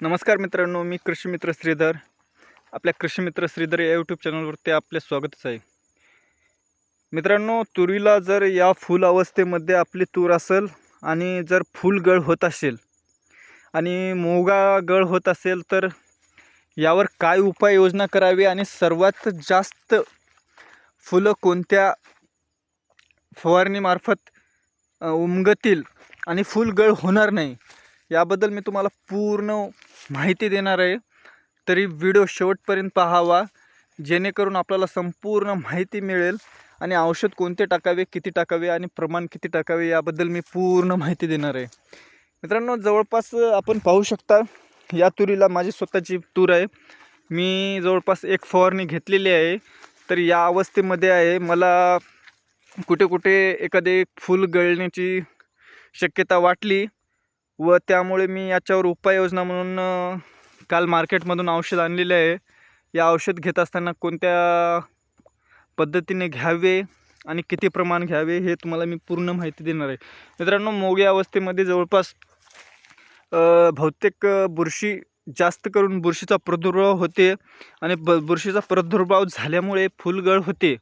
नमस्कार मित्रांनो मी कृषी मित्र श्रीधर. आपल्या कृषी मित्र श्रीधर या यूट्यूब चॅनलवरती आपले स्वागतच आहे. मित्रांनो तुरीला जर या फुल अवस्थेमध्ये आपली तूर असेल आणि जर फुल गळ होत असेल आणि मोगा गळ होत असेल तर यावर काय उपाययोजना करावी आणि सर्वात जास्त फुलं कोणत्या फवारणीमार्फत उमगतील आणि फुल गळ होणार नाही याबद्दल मी तुम्हाला पूर्ण माहिती देणार आहे. तरी व्हिडिओ शेवटपर्यंत पाहावा. जेणेकरून आपल्याला संपूर्ण माहिती मिळेल. आणि औषध कोणते टाकावे किती टाकावे आणि प्रमाण किती टाकावे याबद्दल मी पूर्ण माहिती देणार आहे. मित्रांनो जवळपास आपण पाहू शकता या तुरीला माझी स्वतःची तूर आहे. मी जवळपास एक फवारणी घेतलेली आहे. तर या अवस्थेमध्ये आहे. मला कुठे कुठे एखादे फूल गळण्याची शक्यता वाटली. व त्यामुळे मी याच्यावर उपाययोजना म्हणून काल मार्केटमधून औषध आणलेले आहे. या औषध घेत असताना कोणत्या पद्धतीने घ्यावे आणि किती प्रमाण घ्यावे हे तुम्हाला मी पूर्ण माहिती देणार आहे. मित्रांनो मोग्या अवस्थेमध्ये जवळपास बहुतेक बुरशी जास्त करून बुरशीचा प्रादुर्भाव होते आणि ब बुरशीचा प्रादुर्भाव झाल्यामुळे फुलगळ होते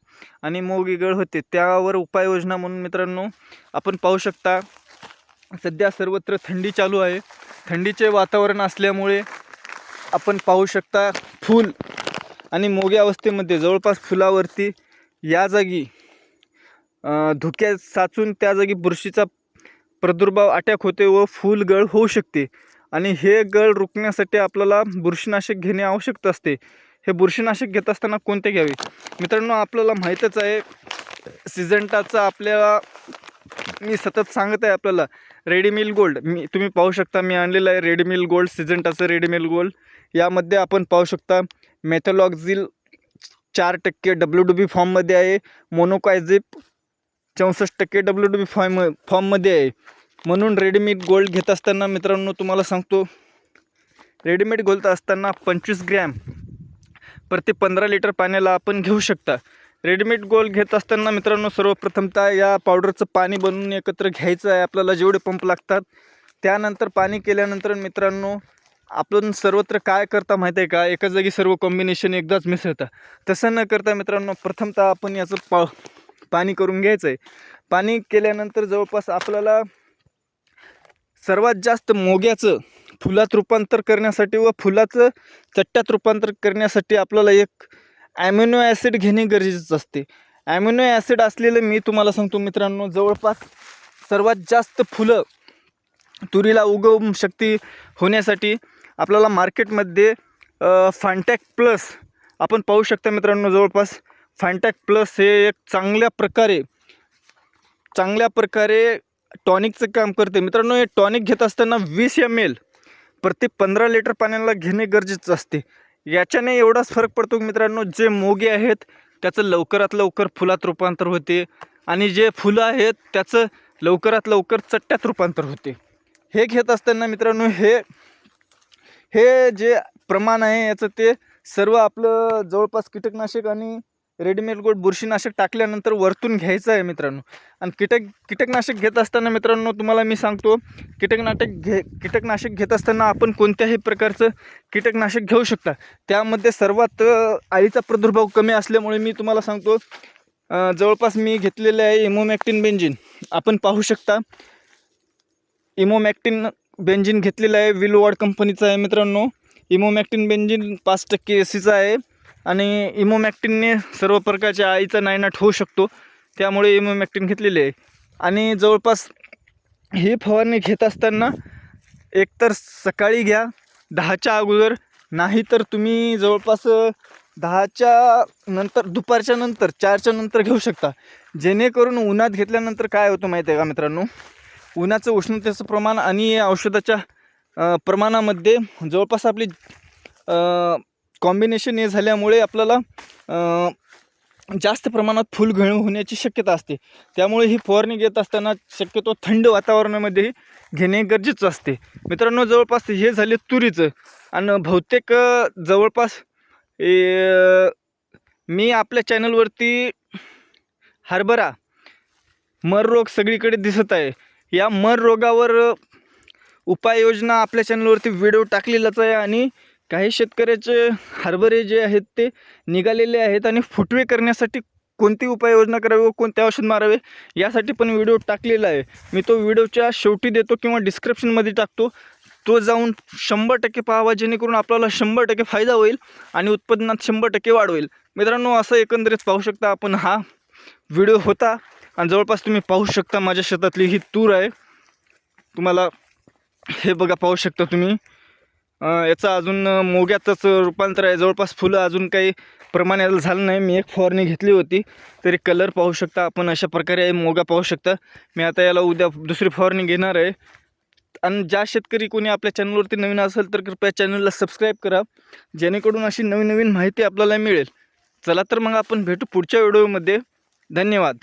आणि मोगी गळ होते. त्यावर उपाययोजना म्हणून मित्रांनो आपण पाहू शकता सध्या सर्वत्र थंडी चालू आहे. थंडीचे वातावरण असल्यामुळे आपण पाहू शकता फूल आणि मोग्या अवस्थेमध्ये जवळपास फुलावरती या जागी धुक्या साचून त्या जागी बुरशीचा प्रादुर्भाव अटॅक होते व फूल गळ होऊ शकते. आणि हे गळ रोखण्यासाठी आपल्याला बुरशीनाशक घेणे आवश्यक असते. हे बुरशीनाशक घेत असताना कोणते घ्यावे? मित्रांनो आपल्याला माहीतच आहे सिजंटाचा आपल्याला मी सतत सांगत आहे आपल्याला रेडीमिल गोल्ड मी तुम्ही पाहू शकता मी आणलेलं आहे रेडीमिल गोल्ड सिजंटाचं रेडीमिल गोल्ड यामध्ये आपण पाहू शकता मेथलॉक्झिल चार टक्के डब्ल्यू डू बी फॉर्ममध्ये आहे. मोनोकायझिप चौसष्ट टक्के डब्ल्यू डू बी फॉर्म फॉर्ममध्ये आहे. म्हणून रेडीमेड गोल्ड घेत असताना मित्रांनो तुम्हाला सांगतो रेडीमेड गोल्ड असताना पंचवीस ग्रॅम प्रति पंधरा लिटर पाण्याला आपण घेऊ शकता. रेडीमेड गोल घेत असताना मित्रांनो सर्वप्रथमतः या पावडरचं पाणी बनवून एकत्र घ्यायचं आहे. आपल्याला जेवढे पंप लागतात त्यानंतर पाणी केल्यानंतर मित्रांनो आपण सर्वत्र काय करता माहीत आहे का? एका जागी सर्व कॉम्बिनेशन एकदाच मिसळतं तसं न करता मित्रांनो प्रथमतः आपण याचं पा पाणी करून घ्यायचं आहे. पाणी केल्यानंतर जवळपास आपल्याला सर्वात जास्त मोग्याचं फुलात रूपांतर करण्यासाठी व फुलाचं चट्ट्यात रूपांतर करण्यासाठी आपल्याला एक ॲम्युनो ॲसिड घेणे गरजेचं असते. ॲम्युनो ॲसिड असलेलं मी तुम्हाला सांगतो मित्रांनो जवळपास सर्वात जास्त फुलं तुरीला उगव शक्ती होण्यासाठी आपल्याला मार्केटमध्ये फांटॅक प्लस आपण पाहू शकता मित्रांनो जवळपास. फॅन्टॅक प्लस हे एक चांगल्या प्रकारे चांगल्या प्रकारे टॉनिकचं काम करते. मित्रांनो हे टॉनिक घेत असताना वीस एम एल प्रति पंधरा लिटर पाण्याला घेणे गरजेचं असते. याच्याने एवढाच फरक पडतो की मित्रांनो जे मोगे आहेत त्याचं लवकरात लवकर फुलात रूपांतर होते आणि जे फुलं आहेत त्याचं लवकरात लवकर चट्ट्यात रूपांतर होते. हे घेत असताना मित्रांनो हे हे जे प्रमाण आहे याचं ते सर्व आपलं जवळपास कीटकनाशक आणि रेडीमेड गोड बुरशीनाशक टाकल्यानंतर वरतून घ्यायचं आहे मित्रांनो. आणि कीटक कीटकनाशक घेत असताना मित्रांनो तुम्हाला मी सांगतो कीटकनाशक घे कीटकनाशक घेत असताना आपण कोणत्याही प्रकारचं कीटकनाशक घेऊ शकता. त्यामध्ये सर्वात आईचा प्रादुर्भाव कमी असल्यामुळे मी तुम्हाला सांगतो जवळपास मी घेतलेले आहे इमोमॅक्टिन बेंजिन. आपण पाहू शकता इमोमॅक्टिन बेंजिन घेतलेलं आहे विलवाड कंपनीचं आहे मित्रांनो. इमोमॅक्टिन बेंजिन पाच टक्के एसीचं आहे. आणि इमोमॅक्टिनने सर्व प्रकारच्या आईचा नायनाट होऊ शकतो. त्यामुळे इमोमॅक्टिन घेतलेले आहे. आणि जवळपास ही फवारणी घेत असताना एकतर सकाळी घ्या दहाच्या अगोदर. नाही तर तुम्ही जवळपास दहाच्या नंतर दुपारच्या नंतर चारच्या नंतर घेऊ शकता. जेणेकरून उन्हात घेतल्यानंतर काय होतं माहिती आहे का मित्रांनो? उन्हाचं उष्णतेचं प्रमाण आणि या औषधाच्या प्रमाणामध्ये जवळपास आपली कॉम्बिनेशन हे झाल्यामुळे आपल्याला जास्त प्रमाणात फुलघळ होण्याची शक्यता असते. त्यामुळे ही फवारणी घेत असताना शक्यतो थंड वातावरणामध्ये घेणे गरजेचं असते. मित्रांनो जवळपास हे झाले तुरीचं. आणि बहुतेक जवळपास ए, मी आपल्या चॅनलवरती हरभरा मर रोग सगळीकडे दिसत आहे. या मर रोगावर उपाययोजना आपल्या चॅनलवरती व्हिडिओ टाकलेलाच आहे आणि काही शेतकऱ्याचे हरभरे जे आहेत ते निघालेले आहेत आणि फुटवे करण्यासाठी कोणती उपाययोजना करावी व कोणते औषध मारावे यासाठी पण व्हिडिओ टाकलेला आहे. मी तो व्हिडिओच्या शेवटी देतो किंवा डिस्क्रिप्शनमध्ये टाकतो. तो जाऊन शंभर टक्के पाहावा जेणेकरून आपल्याला शंभर टक्के फायदा होईल आणि उत्पादनात शंभर टक्के वाढ होईल. मित्रांनो असं एकंदरीत पाहू शकता आपण हा व्हिडिओ होता आणि जवळपास तुम्ही पाहू शकता माझ्या शेतातली ही तूर आहे. तुम्हाला हे बघा पाहू शकता तुम्ही. याचं अजून मोग्यातच रूपांतर आहे. जवळपास फुलं अजून काही प्रमाणात झालं नाही. मी एक फवारणी घेतली होती. तरी कलर पाहू शकता आपण अशा प्रकारे मोगा पाहू शकता. मी आता याला उद्या दुसरी फवारणी घेणार आहे. आणि ज्या शेतकरी कोणी आपल्या चॅनलवरती नवीन असेल तर कृपया चॅनलला सबस्क्राईब करा. जेणेकरून अशी नवीन नवीन माहिती आपल्याला मिळेल. चला तर मग आपण भेटू पुढच्या व्हिडिओमध्ये. धन्यवाद.